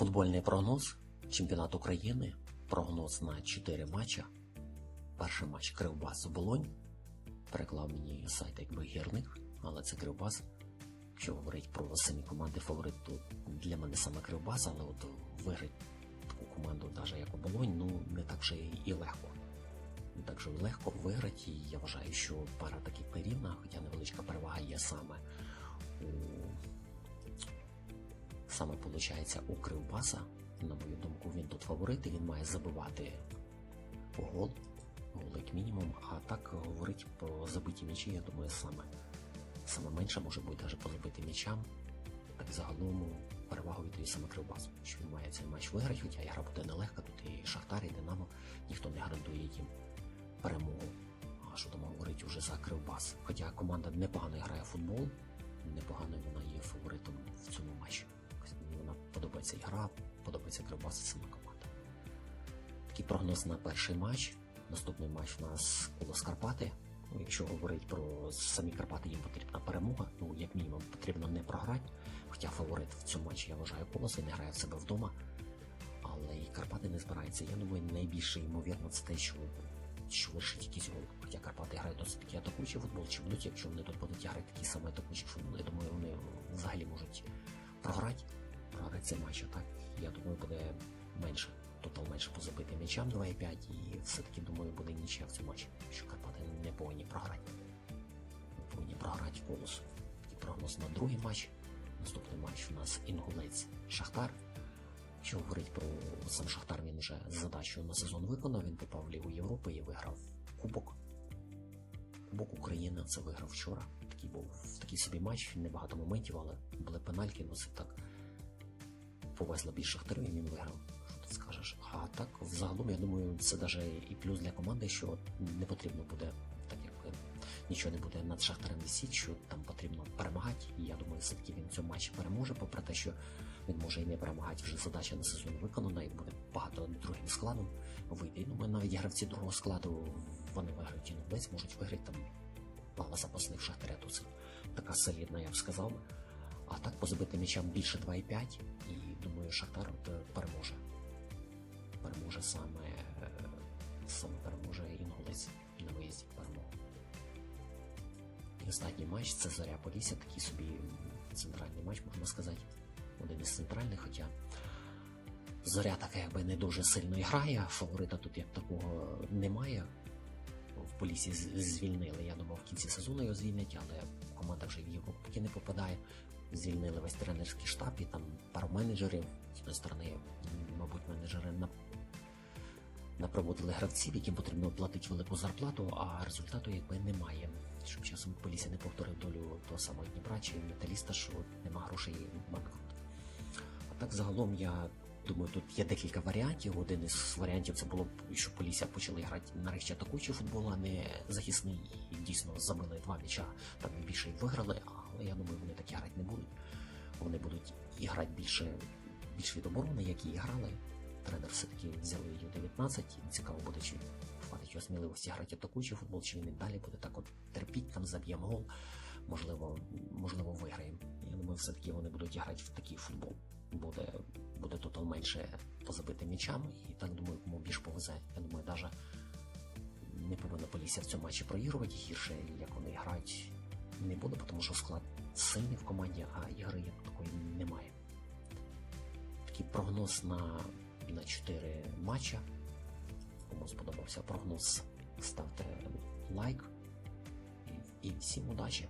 Футбольний прогноз, чемпіонат України, прогноз на 4 матча. Перший матч Кривбас Болонь. Переклав мені сайт якби гірник, але це Кривбас. Якщо говорить про самі команди фаворит, то для мене саме Кривбас, але от виграти таку команду, навіть як Оболонь, ну не так вже і легко. Не так же легко виграти, і я вважаю, що пара таки перівна, хоча невеличка перевага є саме у саме виходить у Кривбаса. На мою думку, він тут фаворит, і він має забивати гол, гол як мінімум. А так говорить про забиті м'ячі, я думаю, саме, саме менше може бути навіть по забитим м'ячам. Так загалом перевагу віддає саме Кривбас, що він має цей матч виграти, хоча гра буде нелегка, тут і Шахтар, і Динамо, ніхто не гарантує їм перемогу. А що там говорить уже за Кривбас? Хоча команда непогано грає в футбол, непогано вона є фаворитом в цьому матчі. Подобається гра, подобається Кривбас і сама команда. Такий прогноз на перший матч. Наступний матч у нас Колос Карпати. Ну, якщо говорити про самі Карпати, їм потрібна перемога. Ну, як мінімум, потрібно не програти. Хоча фаворит в цьому матчі я вважаю Колос, він грає в себе вдома. Але і Карпати не збираються. Я думаю, найбільше ймовірно це те, що що лишить якийсь гол. Хоча Карпати грають досить таки атакуючий футбол, чи будуть, якщо вони тут будуть грати такий самий атакуючий футбол, я думаю, вони взагалі можуть програти, програти цей матч. А так, я думаю, буде менше. Тотал менше по забитим м'ячам 2,5 і все-таки думаю буде нічия в цьому матчі, що Карпати не повинні програти. Не повинні програти колосу. Такий прогноз на другий матч. Наступний матч у нас Інгулець Шахтар. Якщо говорить про сам Шахтар, він вже задачу на сезон виконав, він попав в Лігу Європи і виграв Кубок. Кубок України це виграв вчора. Такий був такий собі матч, небагато моментів, але були пенальки, ну це так повезло більше Шахтарю, і він виграв. Що ти скажеш? А так, взагалом, я думаю, це навіть і плюс для команди, що не потрібно буде, так як е, нічого не буде над Шахтарем висіти, що там потрібно перемагати. І я думаю, все-таки він в цьому матчі переможе, попри те, що він може і не перемагати, вже задача на сезон виконана, і буде багато другим складом вийти. Ну, навіть гравці другого складу вони виграють і десь можуть виграти там мало запасних шахтаря, то це така солідна, я б сказав. А так по забитим м'ячам більше 2,5 і думаю, Шахтар переможе. Переможе саме, е, саме переможе Інгулець на виїзді перемогу. І останній матч це Зоря Полісся, такий собі центральний матч, можна сказати. Один із центральних, хоча Зоря така якби не дуже сильно і грає, фаворита тут як такого немає. В Полісі звільнили. Я думав, в кінці сезону його звільнять, але команда вже в Європу поки не попадає. Звільнили весь тренерський штаб і там пару менеджерів. З однієї сторони, мабуть, менеджери на напроводили гравців, яким потрібно платити велику зарплату, а результату якби немає. Щоб часом Полісся не повторив долю того самого Дніпра чи металіста, що нема грошей банкрут. А так загалом я думаю, тут є декілька варіантів. Один із варіантів це було б, що Полісся почали грати нарешті атакуючий футбол, а не захисний. І дійсно забили два м'яча, там більше і виграли, але я думаю, вони такі грати не будуть. Вони будуть і грати більше, більш від оборони, як і грали. Тренер все-таки взяли Ю-19, і цікаво буде, чи хватить його сміливості грати атакуючий футбол, чи він і далі буде так от терпіть, там заб'ємо гол, можливо, можливо, виграємо. Я думаю, все-таки вони будуть грати в такий футбол. Буде, буде тотал менше по забитим м'ячам, і так думаю, кому більш повезе. Я думаю, навіть не повинна Полісся в цьому матчі проігрувати гірше, як вони грають, не буде, тому що склад сильний в команді, а ігри як такої немає. Такий прогноз на, на 4 матча. Кому сподобався прогноз, ставте лайк і, і всім удачі!